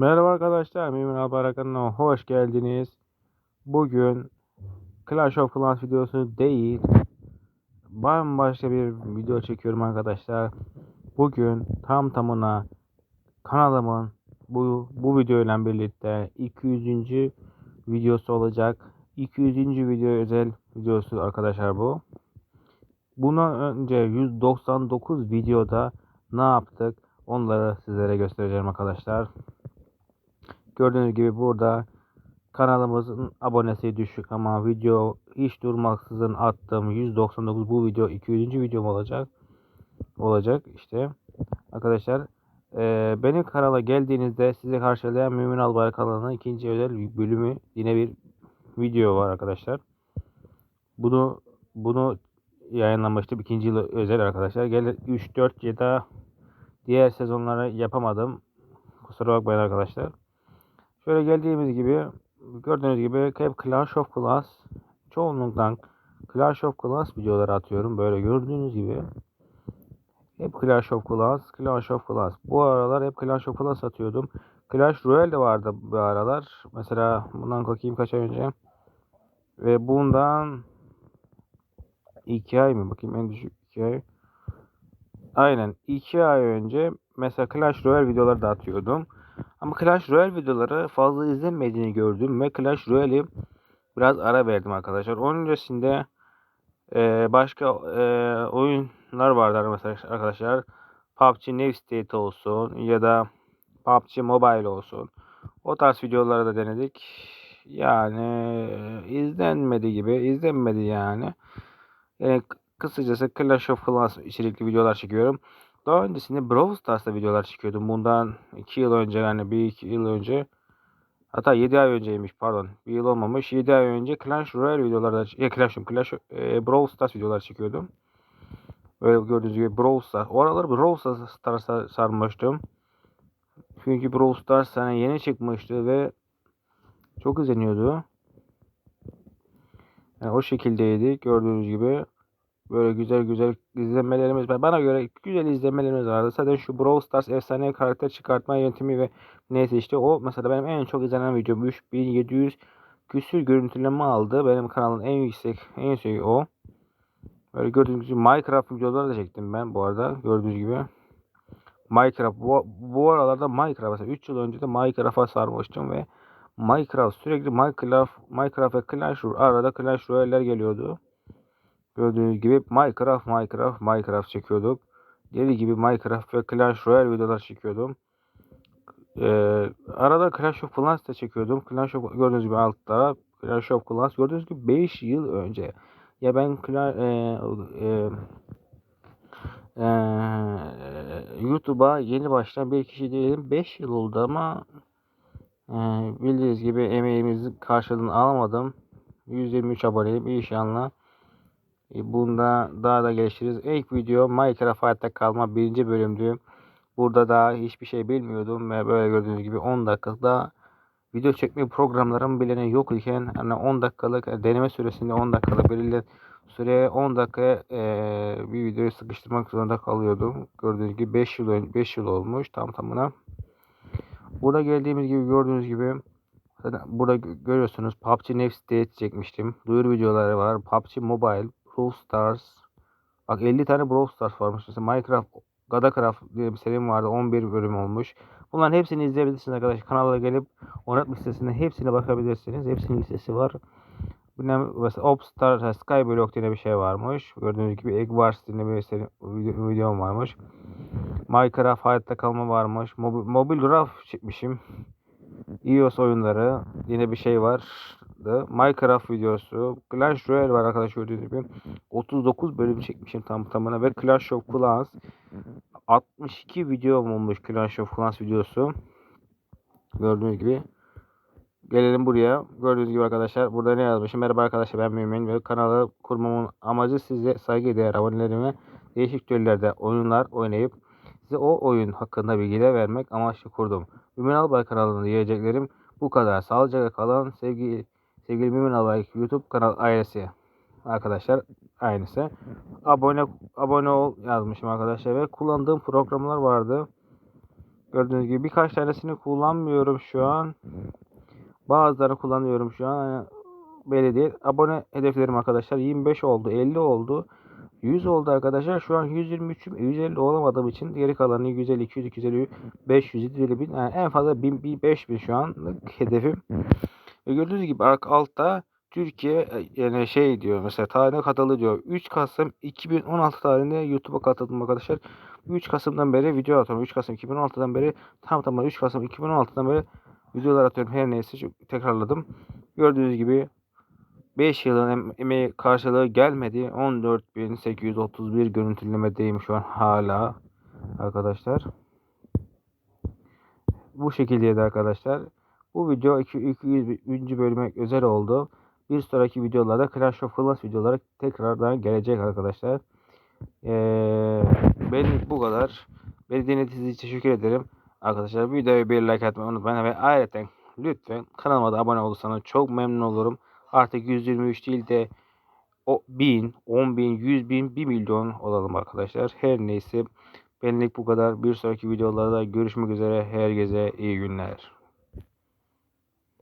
Merhaba arkadaşlar, Mümin kanalına hoş geldiniz. Bugün Clash of Clans videosu değil, bambaşka bir video çekiyorum arkadaşlar. Bugün tam tamına kanalımın bu bu videoyla birlikte 200. videosu olacak. 200. video özel videosu arkadaşlar bu. Bundan önce 199 videoda ne yaptık? Onları sizlere göstereceğim arkadaşlar. Gördüğünüz gibi burada kanalımızın abonesi düşük ama video hiç durmaksızın attığım 199 bu video 200. videom olacak. Olacak işte. Arkadaşlar e, benim kanala geldiğinizde size karşılayan Mümin Albay kanalının ikinci özel bölümü yine bir video var arkadaşlar. Bunu bunu yayınlamıştım ikinci yıl özel arkadaşlar. Gel 3 4 ya da diğer sezonları yapamadım. Kusura bakmayın arkadaşlar. Şöyle geldiğimiz gibi gördüğünüz gibi hep Clash of Clans çoğunlukla Clash of Clans videoları atıyorum. Böyle gördüğünüz gibi hep Clash of Clans, Clash of Clans. Bu aralar hep Clash of Clans atıyordum. Clash Royale de vardı bu aralar. Mesela bundan bakayım kaç ay önce. Ve bundan 2 ay mı? Bakayım en düşük 2 ay. Aynen 2 ay önce mesela Clash Royale videoları da atıyordum. Ama Clash Royale videoları fazla izlenmediğini gördüm ve Clash Royale'i biraz ara verdim arkadaşlar. Onun öncesinde e, başka e, oyunlar vardı mesela arkadaşlar. PUBG New State olsun ya da PUBG Mobile olsun. O tarz videoları da denedik. Yani izlenmedi gibi. izlenmedi yani. Yani kısacası Clash of Clans içerikli videolar çekiyorum. Daha öncesinde Brawl Stars'ta videolar çekiyordum. Bundan 2 yıl önce yani 1-2 yıl önce. Hatta 7 ay önceymiş pardon. Bir yıl olmamış. 7 ay önce Clash Royale videolarda ya Clash Clash e, Brawl Stars videolar çekiyordum. Böyle gördüğünüz gibi Brawl Stars. O aralar Brawl Stars'a sarmıştım. Çünkü Brawl Stars sana yeni çıkmıştı ve çok izleniyordu. Yani o şekildeydi gördüğünüz gibi. Böyle güzel güzel izlemelerimiz var. Bana göre güzel izlemelerimiz vardı. Zaten şu Brawl Stars efsane karakter çıkartma yöntemi ve neyse işte o mesela benim en çok izlenen videom 3700 küsür görüntüleme aldı. Benim kanalın en yüksek en yüksek o. Böyle gördüğünüz gibi Minecraft videoları da çektim ben bu arada gördüğünüz gibi. Minecraft bu, bu aralarda Minecraft mesela 3 yıl önce de Minecraft'a sarmıştım ve Minecraft sürekli Minecraft Minecraft ve Clash Royale arada Clash Royale'ler geliyordu. Gördüğünüz gibi Minecraft, Minecraft, Minecraft çekiyorduk. Deli gibi Minecraft ve Clash Royale videolar çekiyordum. Ee, arada Clash of Clans da çekiyordum. Clash of gördüğünüz gibi altta Clash of Clans gördüğünüz gibi 5 yıl önce. Ya ben Clash, e, e, e, YouTube'a yeni başlayan bir kişi değilim. 5 yıl oldu ama e, bildiğiniz gibi emeğimizin karşılığını alamadım. 123 aboneyim inşallah. E, bunda daha da geliştiririz. İlk video Minecraft hayatta kalma birinci bölümdü. Burada daha hiçbir şey bilmiyordum ve böyle gördüğünüz gibi 10 dakikada video çekme programlarım bile yok iken hani 10 dakikalık deneme süresinde 10 dakikalık belirli süreye 10 dakika e, bir videoyu sıkıştırmak zorunda kalıyordum. Gördüğünüz gibi 5 yıl 5 yıl olmuş tam tamına. Burada geldiğimiz gibi gördüğünüz gibi burada görüyorsunuz PUBG Next State çekmiştim. Duyuru videoları var. PUBG Mobile, Brawl Stars. Bak 50 tane Brawl Stars varmış. Mesela Minecraft, Godacraft diye bir serim vardı. 11 bölüm olmuş. Bunların hepsini izleyebilirsiniz arkadaşlar. Kanala gelip oynatma listesine hepsine bakabilirsiniz. Hepsinin listesi var. Mesela Opstar Skyblock diye bir şey varmış. Gördüğünüz gibi Egg Wars diye bir seri, video, videom varmış. Minecraft hayatta kalma varmış. Mobil, mobil graf çekmişim iOS oyunları yine bir şey var. Minecraft videosu. Clash Royale var arkadaşlar gördüğünüz gibi. 39 bölüm çekmişim tam tamına ve Clash of Clans 62 video olmuş Clash of Clans videosu. Gördüğünüz gibi. Gelelim buraya. Gördüğünüz gibi arkadaşlar burada ne yazmışım? Merhaba arkadaşlar ben Mümin ve kanalı kurmamın amacı size saygı değer abonelerime değişik türlerde oyunlar oynayıp size o oyun hakkında bilgiler vermek amaçlı kurdum. Mümin Albay kanalında diyeceklerim bu kadar. Sağlıcakla kalın. Sevgili, sevgili Mümin Albay YouTube kanal ailesi. Arkadaşlar aynısı. Abone abone ol yazmışım arkadaşlar ve kullandığım programlar vardı. Gördüğünüz gibi birkaç tanesini kullanmıyorum şu an. Bazılarını kullanıyorum şu an. Yani belli değil. Abone hedeflerim arkadaşlar 25 oldu, 50 oldu. 100 oldu arkadaşlar. Şu an 123'üm. 150 olamadığım için geri kalanı 150, 200, 250, 500, 750 bin. Yani en fazla 1000, 1000, 5000 şu anlık hedefim. Ve gördüğünüz gibi ark altta Türkiye e, yani şey diyor mesela tarihine katıldı diyor. 3 Kasım 2016 tarihinde YouTube'a katıldım arkadaşlar. 3 Kasım'dan beri video atıyorum. 3 Kasım 2016'dan beri tam tamına 3 Kasım 2016'dan beri videolar atıyorum. Her neyse tekrarladım. Gördüğünüz gibi 5 yılın em- emeği karşılığı gelmedi. 14.831 görüntülemedeyim şu an hala arkadaşlar. Bu şekildeydi arkadaşlar. Bu video 200. bölüme özel oldu. Bir sonraki videolarda Clash of Clans videoları tekrardan gelecek arkadaşlar. Ee, benim bu kadar. Beni dinlediğiniz için teşekkür ederim. Arkadaşlar videoyu bir like atmayı unutmayın ve ayrıca lütfen kanalıma da abone olursanız çok memnun olurum. Artık 123 değil de o 1000, 10 bin, 100 bin, 1 milyon olalım arkadaşlar. Her neyse benlik bu kadar. Bir sonraki videolarda görüşmek üzere. Herkese iyi günler.